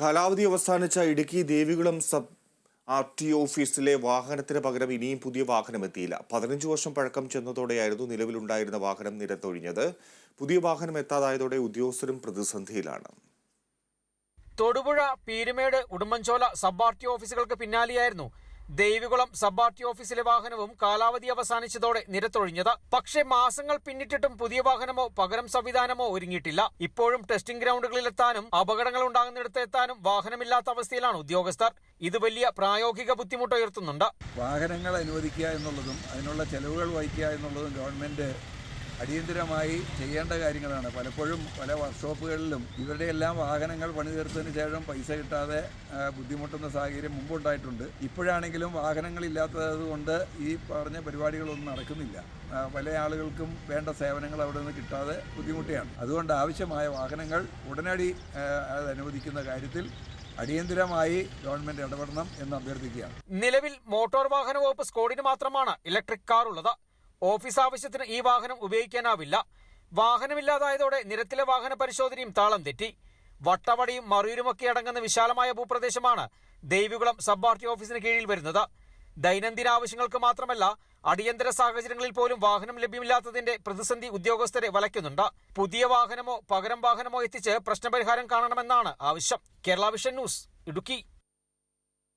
കാലാവധി അവസാനിച്ച Idukki Devikulam sub R T ഓഫീസിലെ വാഹനത്തിന് പകരം ഇനിയും പുതിയ വാഹനം എത്തിയില്ല. പതിനഞ്ച് വർഷം പഴക്കം ചെന്നതോടെയായിരുന്നു നിലവിലുണ്ടായിരുന്ന വാഹനം നിരത്തൊഴിഞ്ഞത്. പുതിയ വാഹനം എത്താതായതോടെ ഉദ്യോഗസ്ഥരും പ്രതിസന്ധിയിലാണ്. Thodupuzha Peermade Udumbanchola sub R T ഓഫീസുകൾക്ക് പിന്നാലെയായിരുന്നു ദേവികുളം സബ് ആർ ടി ഓഫീസിലെ വാഹനവും കാലാവധി അവസാനിച്ചതോടെ നിരത്തൊഴിഞ്ഞത്. പക്ഷേ മാസങ്ങൾ പിന്നിട്ടിട്ടും പുതിയ വാഹനമോ പകരം സംവിധാനമോ ഒരുങ്ങിയിട്ടില്ല. ഇപ്പോഴും ടെസ്റ്റിംഗ് ഗ്രൗണ്ടുകളിലെത്താനും അപകടങ്ങൾ ഉണ്ടാകുന്നിടത്ത് എത്താനും വാഹനമില്ലാത്ത അവസ്ഥയിലാണ് ഉദ്യോഗസ്ഥർ. ഇത് വലിയ പ്രായോഗിക ബുദ്ധിമുട്ട് ഉയർത്തുന്നുണ്ട്. വാഹനങ്ങൾ അനുവദിക്കുക എന്നുള്ളതും അതിനുള്ള ചെലവുകൾ വഹിക്കുക എന്നുള്ളതും ഗവൺമെന്റ് അടിയന്തിരമായി ചെയ്യേണ്ട കാര്യങ്ങളാണ്. പലപ്പോഴും പല വർക്ക്ഷോപ്പുകളിലും ഇവരുടെയെല്ലാം വാഹനങ്ങൾ പണി തീർത്തതിന് ശേഷം പൈസ കിട്ടാതെ ബുദ്ധിമുട്ടുന്ന സാഹചര്യം മുമ്പുണ്ടായിട്ടുണ്ട്. ഇപ്പോഴാണെങ്കിലും വാഹനങ്ങളില്ലാത്തത് കൊണ്ട് ഈ പറഞ്ഞ പരിപാടികളൊന്നും നടക്കുന്നില്ല. പല ആളുകൾക്കും വേണ്ട സേവനങ്ങൾ അവിടെ നിന്ന് കിട്ടാതെ ബുദ്ധിമുട്ടിയാണ്. അതുകൊണ്ട് ആവശ്യമായ വാഹനങ്ങൾ ഉടനടി അത് അനുവദിക്കുന്ന കാര്യത്തിൽ അടിയന്തിരമായി ഗവൺമെന്റ് ഇടപെടണം എന്ന് അഭ്യർത്ഥിക്കുകയാണ്. നിലവിൽ മോട്ടോർ വാഹന വകുപ്പ് സ്കോഡിന് മാത്രമാണ് ഇലക്ട്രിക് കാർ ഉള്ളത് ഓഫീസ് ആവശ്യത്തിന് ഈ വാഹനം ഉപയോഗിക്കാനാവില്ല. വാഹനമില്ലാതായതോടെ നിരത്തിലെ വാഹന പരിശോധനയും താളം തെറ്റി. വട്ടവടിയും മറയൂരുമൊക്കെ അടങ്ങുന്ന വിശാലമായ ഭൂപ്രദേശമാണ് ദേവികുളം സബ് ആർ ടി ഓഫീസിന് കീഴിൽ വരുന്നത്. ദൈനംദിന ആവശ്യങ്ങൾക്ക് മാത്രമല്ല അടിയന്തര സാഹചര്യങ്ങളിൽ പോലും വാഹനം ലഭ്യമില്ലാത്തതിന്റെ പ്രതിസന്ധി ഉദ്യോഗസ്ഥരെ വലയ്ക്കുന്നുണ്ട്. പുതിയ വാഹനമോ പകരം വാഹനമോ എത്തിച്ച് പ്രശ്നപരിഹാരം കാണണമെന്നാണ് ആവശ്യം. Kerala vision news Idukki.